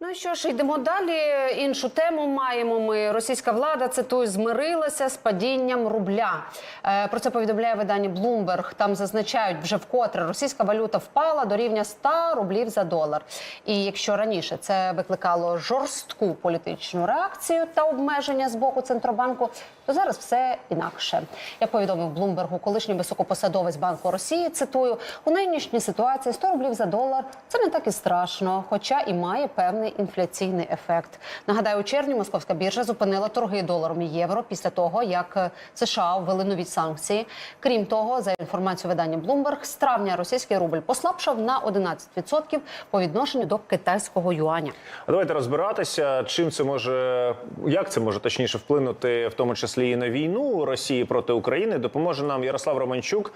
Ну що ж, йдемо далі. Іншу тему маємо. Ми російська влада цитую змирилася з падінням рубля. Е, про це повідомляє видання Bloomberg. Там зазначають вже вкотре російська валюта впала до рівня 100 рублів за долар. І якщо раніше це викликало жорстку політичну реакцію та обмеження з боку центробанку, то зараз все інакше. Як повідомив Блумбергу, колишній високопосадовець Банку Росії, цитую у нинішній ситуації 100 рублів за долар це не так і страшно, хоча і має певний інфляційний ефект. Нагадаю, у червні московська біржа зупинила торги доларом і євро після того, як е, США ввели нові санкції. Крім того, за інформацією видання Bloomberg, з травня російський рубль послабшав на 11% по відношенню до китайського юаня. А Давайте розбиратися, чим це може, як це може точніше вплинути, в тому числі і на війну Росії проти України. Допоможе нам Ярослав Романчук,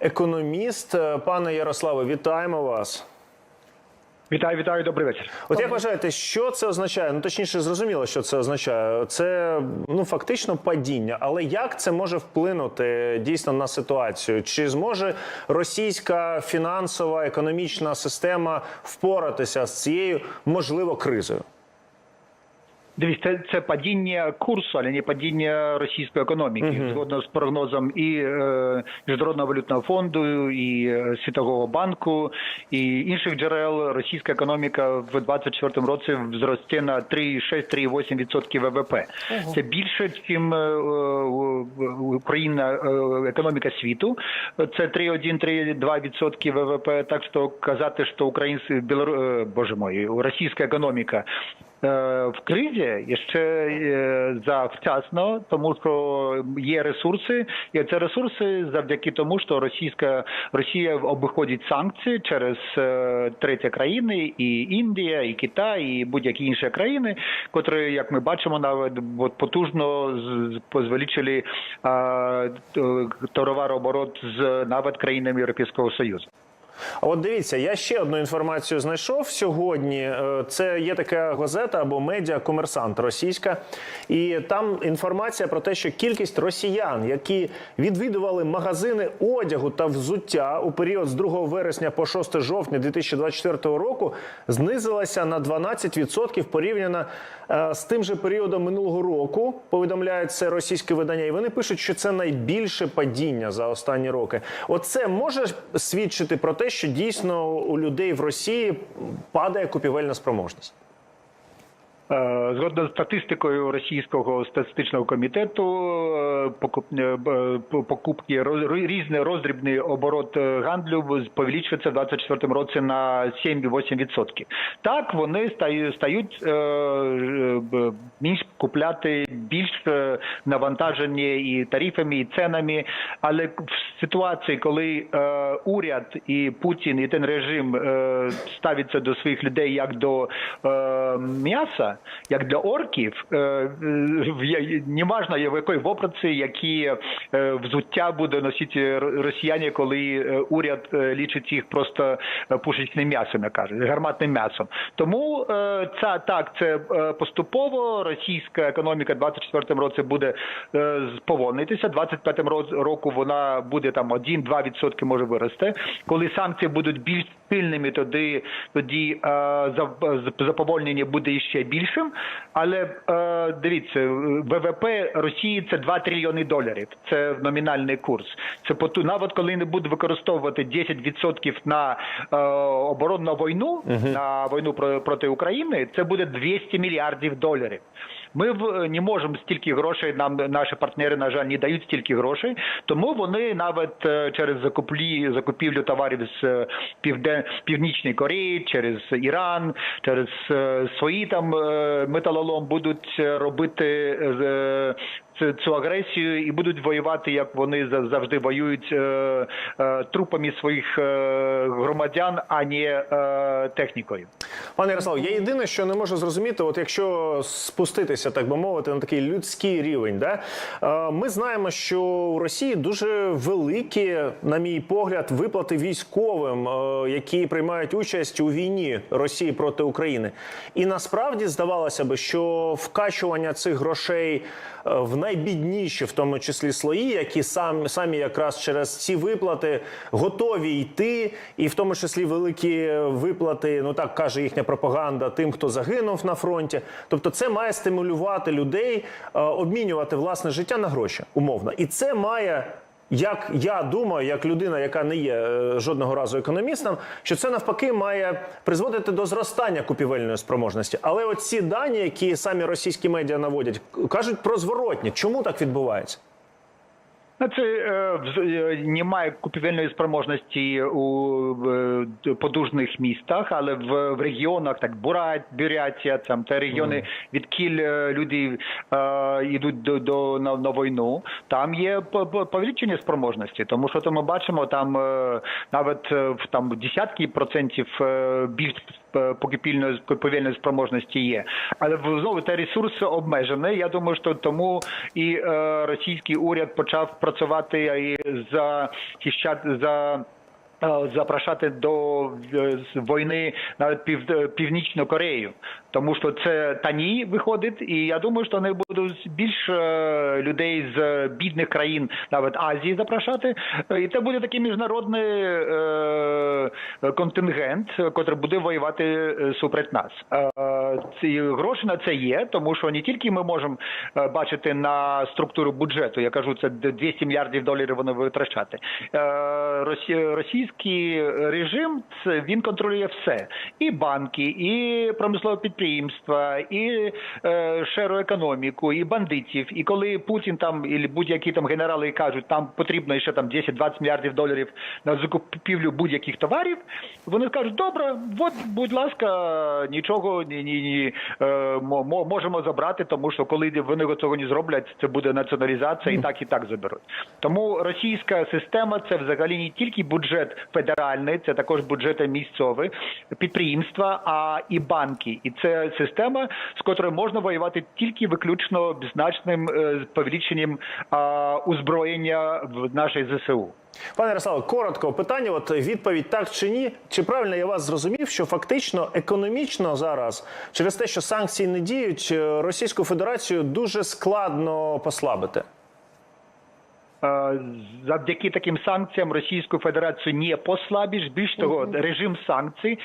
економіст. Пане Ярославе, вітаємо вас. Вітаю, вітаю, добрий вечір. От як вважаєте, що це означає? Ну точніше, зрозуміло, що це означає. Це ну фактично падіння. Але як це може вплинути дійсно на ситуацію? Чи зможе російська фінансова економічна система впоратися з цією можливо кризою? Дивіться, це, це падіння курсу, але не падіння російської економіки. Мгм. Згодно з прогнозом і е, Міжнародного валютного фонду, і е, Світового банку, і інших джерел, російська економіка в 2024 році зросте на 3,6-3,8% ВВП. Це більше, ніж Україна е, економіка світу. Це 3,1-3,2% ВВП. Так що казати, що українська Білору... е, боже мой, російська економіка е, в кризі ще е, завчасно, тому що є ресурси, і це ресурси завдяки тому, що російська Росія обиходить санкції через е, треті країни, і Індія, і Китай, і будь-які інші країни, котрі, як ми бачимо, навіть от потужно е, товарооборот з навіть країнами Європейського Союзу. От дивіться, я ще одну інформацію знайшов сьогодні. Е, Це є така газета або медіа комерсант російська, і там інформація про те, що кількість росіян, які відвідували магазини одягу та взуття у період з 2 вересня по 6 жовтня 2024 року, знизилася на 12% порівняно е, з тим же періодом минулого року. Повідомляють це російське видання, і вони пишуть, що це найбільше падіння за останні роки. Оце може свідчити про те, що дійсно у людей в Росії падає купівельна спроможність. Е, Згодно з статистикою російського статистичного комітету, е, е, покупки різний роздрібний оборот гандлю повеличується в 2024 році на 7-8%. Так вони стають, стають більш купляти більш навантажені і тарифами, і ценами. Але в ситуації, коли уряд і Путін і ten режим ставиться до своїх людей як до м'яса, як для орків, е, я- неважно в якої вопроці, які е, взуття буде носити росіяни, коли е, уряд лічить їх просто пушечним м'ясом, як кажуть, гарматним м'ясом. Тому це так, це поступово російська економіка в 24 році буде е, сповольнитися. 25 роз- року вона буде там 1-2% може вирости. Коли санкції будуть більш сильними, тоді тоді е, заповольнення буде ще більшим. Але е, дивіться, ВВП Росії це 2 трильйони доларів. Це номінальний курс. Це поту навіть коли не буде використовувати 10% на е, оборонну війну, на війну про- проти України, це буде 200 мільярдів доларів. Ми в не можемо стільки грошей. Нам наші партнери на жаль не дають стільки грошей, тому вони навіть е, через закуплі закупівлю товарів з е, півден північної Кореї, через Іран, через е, свої там е, металолом будуть е, робити е, цю, агресію і будуть воювати, як вони за- завжди воюють е, е, трупами своїх е, громадян, а не е, технікою. Пане Ярослав, я єдине, що не можу зрозуміти, от якщо спуститися, так би мовити, на такий людський рівень, да? е, ми знаємо, що у Росії дуже великі, на мій погляд, виплати військовим, е, які приймають участь у війні Росії проти України. І насправді здавалося би, що вкачування цих грошей е, в найбідніші, в тому числі слої, які сам, самі якраз через ці виплати готові йти, і в тому числі великі виплати, ну так каже їхня пропаганда, тим, хто загинув на фронті. Тобто, це має стимулювати людей е, обмінювати власне життя на гроші, умовно, і це має. Як я думаю, як людина, яка не є е, жодного разу економістом, що це навпаки має призводити до зростання купівельної спроможності. Але оці дані, які самі російські медіа наводять, кажуть про зворотні. Чому так відбувається? Це е, е, немає купівельної спроможності у е, подужних містах, але в, регіонах, так Бурят, Бурятія, там та регіони, відкіль люди йдуть до, до на, на війну. Там є по- по- повеличення спроможності, тому що то ми бачимо там навіть в там десятки процентів більш е, покупільної купівельної спроможності є. Але знову та ресурси обмежені. Я думаю, що тому і е, російський уряд почав працювати і захищати за. е, Запрошати до війни на пів, північну Корею, тому що це тані виходить, і я думаю, що вони будуть більше людей з бідних країн, навіть Азії, запрошати. І це буде такий міжнародний е, контингент, який буде воювати е, супроти нас. Е, ці гроші на це є, тому що не тільки ми можемо бачити на структуру бюджету, я кажу, це 200 мільярдів доларів вони витрачати. Російський режим він контролює все: і банки, і промислове підприємства, і е, шеру економіку, і бандитів. І коли Путін там і будь-які там генерали кажуть, там потрібно ще там 10-20 мільярдів доларів на закупівлю будь-яких товарів, вони скажуть, добре, от, будь ласка, нічого ні, ні, ні е, мо- мо- можемо забрати, тому що коли вони цього не зроблять, це буде націоналізація, і так і так заберуть. Тому російська система це взагалі не тільки бюджет федеральний, це також бюджет місцевий, підприємства, а і банки. І це система, з котрою можна воювати тільки виключно значним е, повеличенням озброєння в нашій ЗСУ. Пане Ярославе, коротко питання. От відповідь так чи ні? Чи правильно я вас зрозумів, що фактично економічно зараз через те, що санкції не діють, е, Російську Федерацію дуже складно послабити? Завдяки таким санкціям Російську Федерацію не послабиш. Більш того, режим санкцій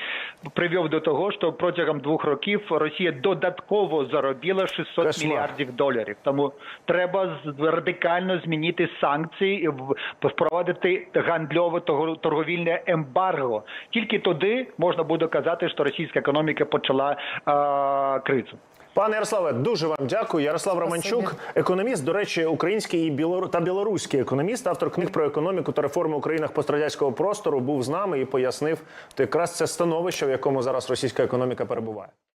привів до того, що протягом двох років Росія додатково заробила 600 Кошмар. мільярдів доларів. Тому треба з- радикально змінити санкції, і впровадити гандльове торговільне ембарго. Тільки тоді можна буде казати, що російська економіка почала е, кризу. Пане Ярославе, дуже вам дякую. Ярослав Романчук, економіст, до речі, український і білору та білоруський економіст, автор книг про економіку та реформи в країнах пострадянського простору, був з нами і пояснив то якраз це становище, в якому зараз російська економіка перебуває.